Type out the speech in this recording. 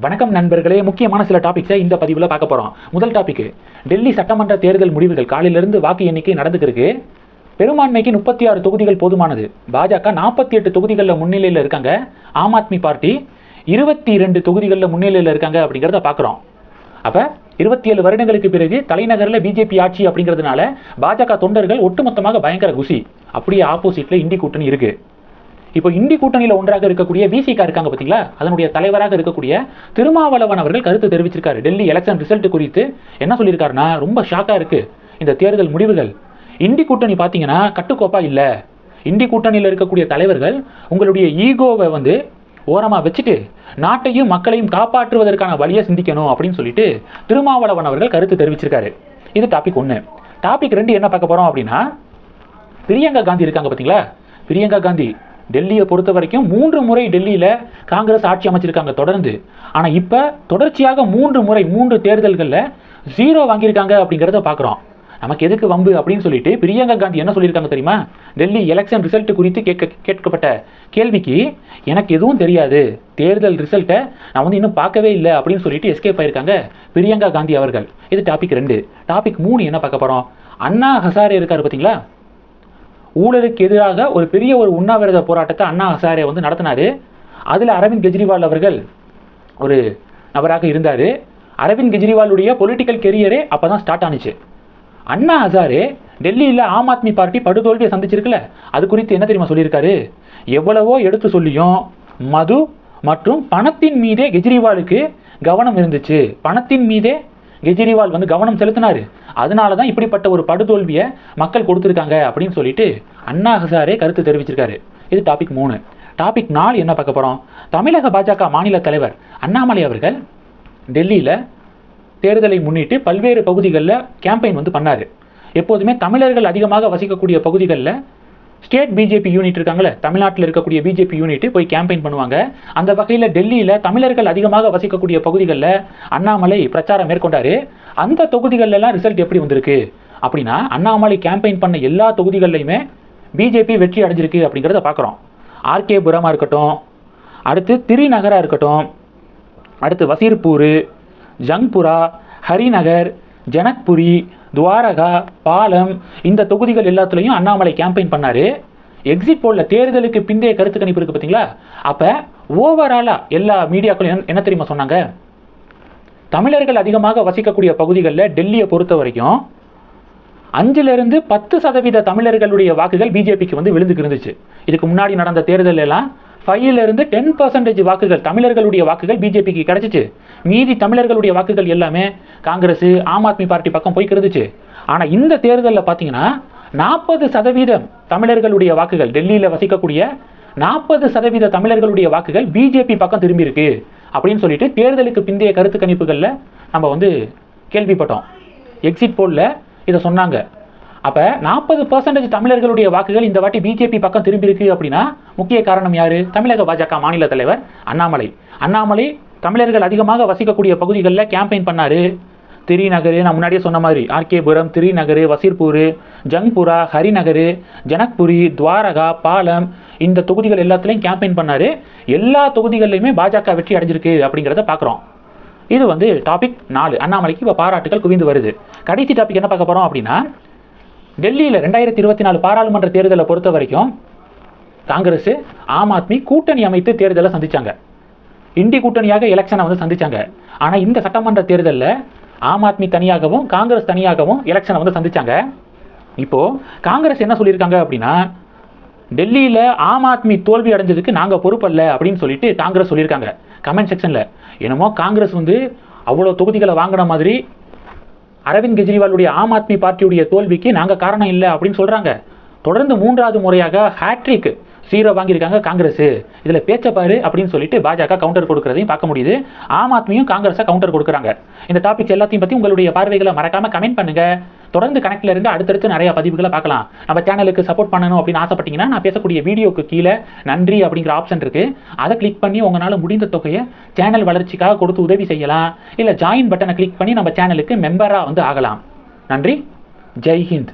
வணக்கம் நண்பர்களே முக்கியமான சில டாபிக்ஸை இந்த பதிவில் பார்க்க போகிறோம் முதல் டாபிக் டெல்லி சட்டமன்ற தேர்தல் முடிவுகள். காலையிலிருந்து வாக்கு எண்ணிக்கை நடந்துக்கிருக்கு. பெரும்பான்மைக்கு முப்பத்தி ஆறு தொகுதிகள் போதுமானது. பாஜக நாற்பத்தி எட்டு தொகுதிகளில் முன்னிலையில் இருக்காங்க. ஆம் ஆத்மி பார்ட்டி இருபத்தி ரெண்டு தொகுதிகளில் முன்னிலையில் இருக்காங்க அப்படிங்கிறத பார்க்குறோம். அப்போ இருபத்தி ஏழு வருடங்களுக்கு பிறகு தலைநகரில் பிஜேபி ஆட்சி அப்படிங்கிறதுனால பாஜக தொண்டர்கள் ஒட்டுமொத்தமாக பயங்கர குசி. அப்படியே ஆப்போசிட்டில் இந்தி கூட்டணி இருக்குது இப்போ இந்தி கூட்டணியில் ஒன்றாக இருக்கக்கூடிய விசிகா இருக்காங்க பார்த்தீங்களா? அதனுடைய தலைவராக இருக்கக்கூடிய திருமாவளவன் அவர்கள் கருத்து தெரிவிச்சிருக்காரு. டெல்லி எலெக்ஷன் ரிசல்ட் குறித்து என்ன சொல்லியிருக்காருன்னா ரொம்ப ஷாக்காக இருக்குது இந்த தேர்தல் முடிவுகள். இந்தி கூட்டணி பார்த்தீங்கன்னா கட்டுக்கோப்பா இல்லை. இந்தி கூட்டணியில் இருக்கக்கூடிய தலைவர்கள் உங்களுடைய ஈகோவை வந்து ஓரமாக வச்சுட்டு நாட்டையும் மக்களையும் காப்பாற்றுவதற்கான வழியை சிந்திக்கணும் அப்படின்னு சொல்லிட்டு திருமாவளவன் அவர்கள் கருத்து தெரிவிச்சிருக்காரு. இது டாபிக் ஒன்று டாபிக் ரெண்டு என்ன பார்க்க போகிறோம் அப்படின்னா பிரியங்கா காந்தி இருக்காங்க பார்த்தீங்களா? பிரியங்கா காந்தி டெல்லியை பொறுத்த வரைக்கும் மூன்று முறை டெல்லியில் காங்கிரஸ் ஆட்சி அமைச்சிருக்காங்க தொடர்ந்து. ஆனால் இப்போ தொடர்ச்சியாக மூன்று முறை மூன்று தேர்தல்களில் ஜீரோ வாங்கியிருக்காங்க அப்படிங்கிறத பார்க்குறோம் நமக்கு எதுக்கு வம்பு அப்படின்னு சொல்லிட்டு பிரியங்கா காந்தி என்ன சொல்லியிருக்காங்க தெரியுமா? டெல்லி எலெக்ஷன் ரிசல்ட் குறித்து கேட்க கேட்கப்பட்ட கேள்விக்கு எனக்கு எதுவும் தெரியாது. தேர்தல் ரிசல்ட்டை நான் வந்து இன்னும் பார்க்கவே இல்லை அப்படின்னு சொல்லிட்டு எஸ்கேப் ஆயிருக்காங்க பிரியங்கா காந்தி அவர்கள். இது டாபிக் ரெண்டு. டாபிக் மூணு என்ன பார்க்க போகிறோம் அண்ணா ஹசாரே இருக்கார் பார்த்தீங்களா? ஊழலுக்கு எதிராக ஒரு பெரிய ஒரு உண்ணாவிரத போராட்டத்தை அண்ணா ஹசாரே வந்து நடத்தினாரு. அதில் அரவிந்த் கெஜ்ரிவால் அவர்கள் ஒரு நபராக இருந்தார். அரவிந்த் கெஜ்ரிவாலுடைய பொலிட்டிக்கல் கெரியரே அப்போ தான் ஸ்டார்ட் ஆனுச்சு. அண்ணா ஹசாரே டெல்லியில் ஆம் ஆத்மி பார்ட்டி படுதோல்வியை சந்திச்சிருக்குல்ல அது குறித்து என்ன தெரியுமா சொல்லியிருக்காரு? எவ்வளவோ எடுத்து சொல்லியும் மது மற்றும் பணத்தின் மீதே கெஜ்ரிவாலுக்கு கவனம் இருந்துச்சு. பணத்தின் மீதே கெஜ்ரிவால் வந்து கவனம் செலுத்தினாரு. அதனால தான் இப்படிப்பட்ட ஒரு படுதோல்வியை மக்கள் கொடுத்துருக்காங்க அப்படின்னு சொல்லிட்டு அண்ணா ஹசாரே கருத்து தெரிவிச்சிருக்காரு. இது டாபிக் மூணு. டாபிக் நாலு என்ன பார்க்க போகிறோம் தமிழக பாஜக மாநில தலைவர் அண்ணாமலை அவர்கள் டெல்லியில் தேர்தலை முன்னிட்டு பல்வேறு பகுதிகளில் கேம்பெயின் வந்து பண்ணார். எப்போதுமே தமிழர்கள் அதிகமாக வசிக்கக்கூடிய பகுதிகளில் ஸ்டேட் பிஜேபி யூனிட் இருக்காங்களே தமிழ்நாட்டில் இருக்கக்கூடிய பிஜேபி யூனிட் போய் கேம்பெயின் பண்ணுவாங்க. அந்த வகையில் டெல்லியில் தமிழர்கள் அதிகமாக வசிக்கக்கூடிய பகுதிகளில் அண்ணாமலை பிரச்சாரம் மேற்கொண்டார். அந்த தொகுதிகளெல்லாம் ரிசல்ட் எப்படி வந்திருக்கு? அப்படின்னா அண்ணாமலை கேம்பெயின் பண்ண எல்லா தொகுதிகள்லையுமே பிஜேபி வெற்றி அடைஞ்சிருக்கு அப்படிங்கிறத பார்க்குறோம் ஆர்கே புரமாக இருக்கட்டும் அடுத்து திரிநகராக இருக்கட்டும் அடுத்து வசீர்பூர் ஜங்புரா ஹரிநகர் ஜனக்புரி துவாரகா பாலம் இந்த தொகுதிகள் எல்லாத்துலேயும் அண்ணாமலை கேம்பெயின் பண்ணார். எக்ஸிட் போலில் தேர்தலுக்கு பிந்தைய கருத்து கணிப்பு இருக்குது பார்த்தீங்களா அப்போ ஓவராலாக எல்லா மீடியாக்களும் என்ன- என்ன தெரியுமா சொன்னாங்க? தமிழர்கள் அதிகமாக வசிக்கக்கூடிய பகுதிகளில் டெல்லியை பொறுத்த வரைக்கும் அஞ்சிலிருந்து பத்து சதவீத தமிழர்களுடைய வாக்குகள் பிஜேபிக்கு வந்து விழுந்துக்கு இருந்துச்சு. இதுக்கு முன்னாடி நடந்த தேர்தல் எல்லாம் ஃபைவ்ல இருந்து டென் பர்சன்டேஜ் வாக்குகள் தமிழர்களுடைய வாக்குகள் பிஜேபிக்கு கிடைச்சிச்சு. மீதி தமிழர்களுடைய வாக்குகள் எல்லாமே காங்கிரஸ் ஆம் ஆத்மி பார்ட்டி பக்கம் போய் கிடந்துச்சு. ஆனால் இந்த தேர்தலில் பார்த்தீங்கன்னா நாற்பது சதவீதம் தமிழர்களுடைய வாக்குகள் டெல்லியில் வசிக்கக்கூடிய நாற்பது சதவீத தமிழர்களுடைய வாக்குகள் பிஜேபி பக்கம் திரும்பி இருக்கு. அப்படின்னு சொல்லிட்டு தேர்தலுக்கு பிந்தைய கருத்து கணிப்புகளில் நம்ம வந்து கேள்விப்பட்டோம். எக்ஸிட் போலில் இதை சொன்னாங்க. அப்போ நாற்பது பர்சன்டேஜ் தமிழர்களுடைய வாக்குகள் இந்த வாட்டி பிஜேபி பக்கம் திரும்பி இருக்கு அப்படின்னா முக்கிய காரணம் யாரு? தமிழக பாஜக மாநில தலைவர் அண்ணாமலை. அண்ணாமலை தமிழர்கள் அதிகமாக வசிக்கக்கூடிய பகுதிகளில் கேம்பெயின் பண்ணார். திரிநகர் நான் முன்னாடியே சொன்ன மாதிரி ஆர்கேபுரம் திரிநகர் வசீர்பூர் ஜங்புரா ஹரிநகர் ஜனக்புரி துவாரகா பாலம் இந்த தொகுதிகள் எல்லாத்துலேயும் கேம்பெயின் பண்ணார். எல்லா தொகுதிகள்லையுமே பாஜக வெற்றி அடைஞ்சிருக்கு அப்படிங்கிறத பார்க்குறோம் இது வந்து டாபிக் நாலு. அண்ணாமலைக்கு இப்போ பாராட்டுகள் குவிந்து வருது. கடைசி டாபிக் என்ன பார்க்க போகிறோம் அப்படின்னா டெல்லியில் ரெண்டாயிரத்தி இருபத்தி நாலு பாராளுமன்ற தேர்தலை பொறுத்த வரைக்கும் காங்கிரஸ் ஆம் ஆத்மி கூட்டணி அமைத்து தேர்தலை சந்தித்தாங்க இந்தி கூட்டணியாக எலெக்ஷனை வந்து சந்திச்சாங்க. ஆனால் இந்த சட்டமன்ற தேர்தலில் ஆம் ஆத்மி தனியாகவும் காங்கிரஸ் தனியாகவும் எலெக்ஷனை வந்து சந்தித்தாங்க இப்போது காங்கிரஸ் என்ன சொல்லியிருக்காங்க அப்படின்னா டெல்லியில் ஆம் ஆத்மி தோல்வி அடைஞ்சதுக்கு நாங்கள் பொறுப்பல்ல அப்படின்னு சொல்லிட்டு காங்கிரஸ் சொல்லியிருக்காங்க. கமெண்ட் செக்ஷனில் என்னமோ காங்கிரஸ் வந்து அவ்வளோ தொகுதிகளை வாங்கின மாதிரி அரவிந்த் கெஜ்ரிவாலுடைய ஆம் ஆத்மி பார்ட்டியுடைய தோல்விக்கு நாங்கள் காரணம் இல்லை அப்படின்னு சொல்கிறாங்க தொடர்ந்து மூன்றாவது முறையாக ஹேட்ரிக் சீரோ வாங்கியிருக்காங்க காங்கிரஸ். இதில் பேச்சப்பாரு அப்படின்னு சொல்லிட்டு பாஜக கவுண்டர் கொடுக்கறதையும் பார்க்க முடியுது. ஆம் ஆத்மியும் காங்கிரஸை கவுண்டர் கொடுக்குறாங்க. இந்த டாபிக்ஸ் எல்லாத்தையும் பற்றி உங்களுடைய பார்வைகளை மறக்காமல் கமெண்ட் பண்ணுங்கள் தொடர்ந்து கணக்கில் இருந்து அடுத்தடுத்து நிறைய பதிவுகளை பார்க்கலாம். நம்ம சேனலுக்கு சப்போர்ட் பண்ணணும் அப்படின்னு ஆசைப்பட்டீங்கன்னா நான் பேசக்கூடிய வீடியோக்கு கீழே நன்றி அப்படிங்கிற ஆப்ஷன் இருக்கு. அதை கிளிக் பண்ணி உங்களால் முடிந்த தொகையை சேனல் வளர்ச்சிக்காக கொடுத்து உதவி செய்யலாம். இல்லை ஜாயின் பட்டனை கிளிக் பண்ணி நம்ம சேனலுக்கு மெம்பராக வந்து ஆகலாம். நன்றி. ஜெய் ஹிந்த்.